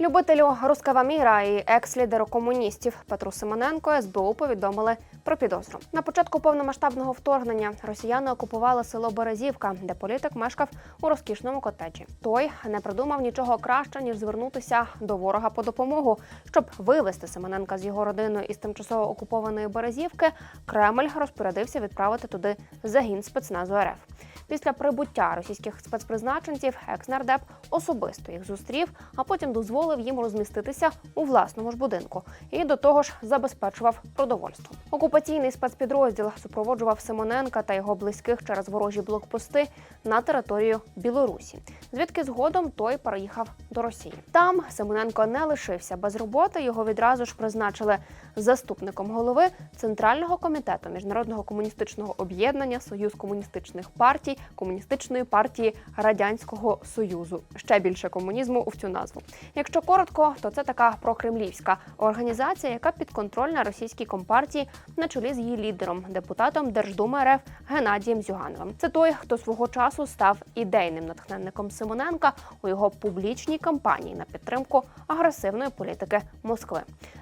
Любителю рускава міра і екс-лідеру комуністів Петру Симоненко СБУ повідомили про підозру. На початку повномасштабного вторгнення росіяни окупували село Березівка, де політик мешкав у розкішному котеджі. Той не придумав нічого краще ніж звернутися до ворога по допомогу, щоб вивезти Симоненка з його родиною із тимчасово окупованої Березівки. Кремль розпорядився відправити туди загін спецназу РФ. Після прибуття російських спецпризначенців екс-нардеп особисто їх зустрів, а потім дозволив їм розміститися у власному ж будинку і до того ж забезпечував продовольством. Окупаційний спецпідрозділ супроводжував Симоненка та його близьких через ворожі блокпости на територію Білорусі, звідки згодом той переїхав до Росії. Там Симоненко не лишився без роботи. Його відразу ж призначили заступником голови Центрального комітету міжнародного комуністичного об'єднання Союз комуністичних партій комуністичної партії Радянського Союзу. Ще більше комунізму в цю назву. Якщо коротко, то це така прокремлівська організація, яка підконтрольна російській компартії на чолі з її лідером, депутатом Держдуми РФ Геннадієм Зюгановим. Це той, хто свого часу став ідейним натхненником Симоненка у його публічній кампанії на підтримку агресивної політики Москви.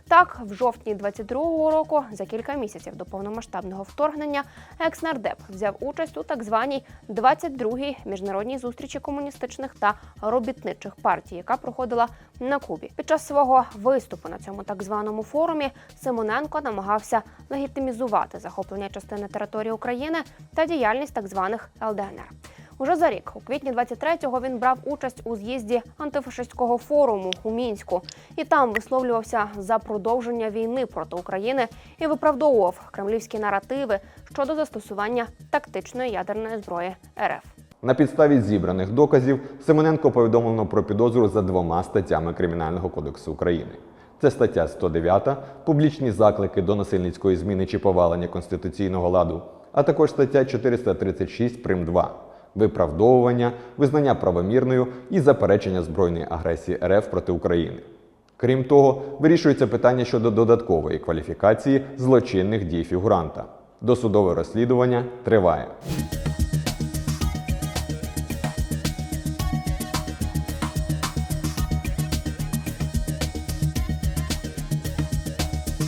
Так, в жовтні 22-го року, за кілька місяців до повномасштабного вторгнення, екс-нардеп взяв участь у так званій 22-й міжнародній зустрічі комуністичних та робітничих партій, яка проходила на Кубі. Під час свого виступу на цьому так званому форумі Симоненко намагався легітимізувати захоплення частини території України та діяльність так званих ЛДНР. Уже за рік, у квітні 23-го, він брав участь у з'їзді антифашистського форуму у мінську і там висловлювався за продовження війни проти України і виправдовував кремлівські наративи щодо застосування тактичної ядерної зброї РФ. На підставі зібраних доказів Симоненко повідомлено про підозру за двома статтями Кримінального кодексу України. Це стаття 109 публічні заклики до насильницької зміни чи повалення конституційного ладу, а також стаття 436 прим 2 виправдовування, визнання правомірною і заперечення збройної агресії РФ проти України. Крім того, вирішується питання щодо додаткової кваліфікації злочинних дій фігуранта. Досудове розслідування триває.